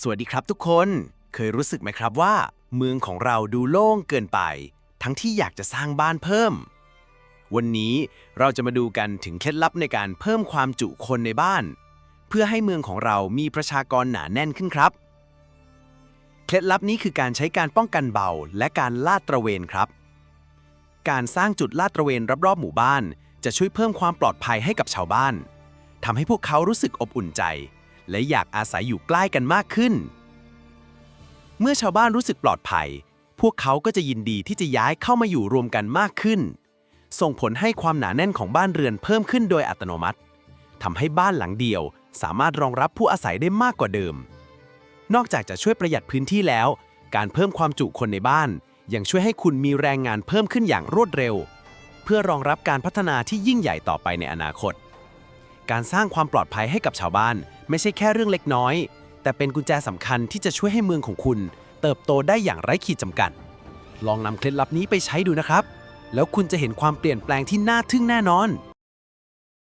สวัสดีครับทุกคน เคยรู้สึกไหมครับว่า เมืองของเราดูโล่งเกินไป ทั้งที่อยากจะสร้างบ้านเพิ่ม วันนี้เราจะมาดูกันถึงเคล็ดลับในการเพิ่มความจุคนในบ้าน เพื่อให้เมืองของเรามีประชากรหนาแน่นขึ้นครับ เคล็ดลับนี้คือการใช้การป้องกันเบาและการลาดตระเวนครับ การสร้างจุดลาดตระเวนรอบๆหมู่บ้าน จะช่วยเพิ่มความปลอดภัยให้กับชาวบ้านทำให้พวกเขารู้สึกอบอุ่นใจ และอยากอาศัยอยู่ใกล้กันมากขึ้น เมื่อชาวบ้านรู้สึกปลอดภัย พวกเขาก็จะยินดีที่จะย้ายเข้ามาอยู่รวมกันมากขึ้น ส่งผลให้ความหนาแน่นของบ้านเรือนเพิ่มขึ้นโดยอัตโนมัติทำให้บ้านหลังเดียวสามารถรองรับผู้อาศัยได้มากกว่าเดิม นอกจากจะช่วยประหยัดพื้นที่แล้ว การเพิ่มความจุคนในบ้าน ยังช่วยให้คุณมีแรงงานเพิ่มขึ้นอย่างรวดเร็ว เพื่อรองรับการพัฒนาที่ยิ่งใหญ่ต่อไปในอนาคต การสร้างความปลอดภัยให้กับชาวบ้าน ไม่ใช่แค่เรื่องเล็กน้อย แต่เป็นกุญแจสำคัญที่จะช่วยให้เมืองของคุณ เติบโตได้อย่างไร้ขีดจำกัด ลองนำเคล็ดลับนี้ไปใช้ดูนะครับ แล้วคุณจะเห็นความเปลี่ยนแปลงที่น่าทึ่งแน่นอน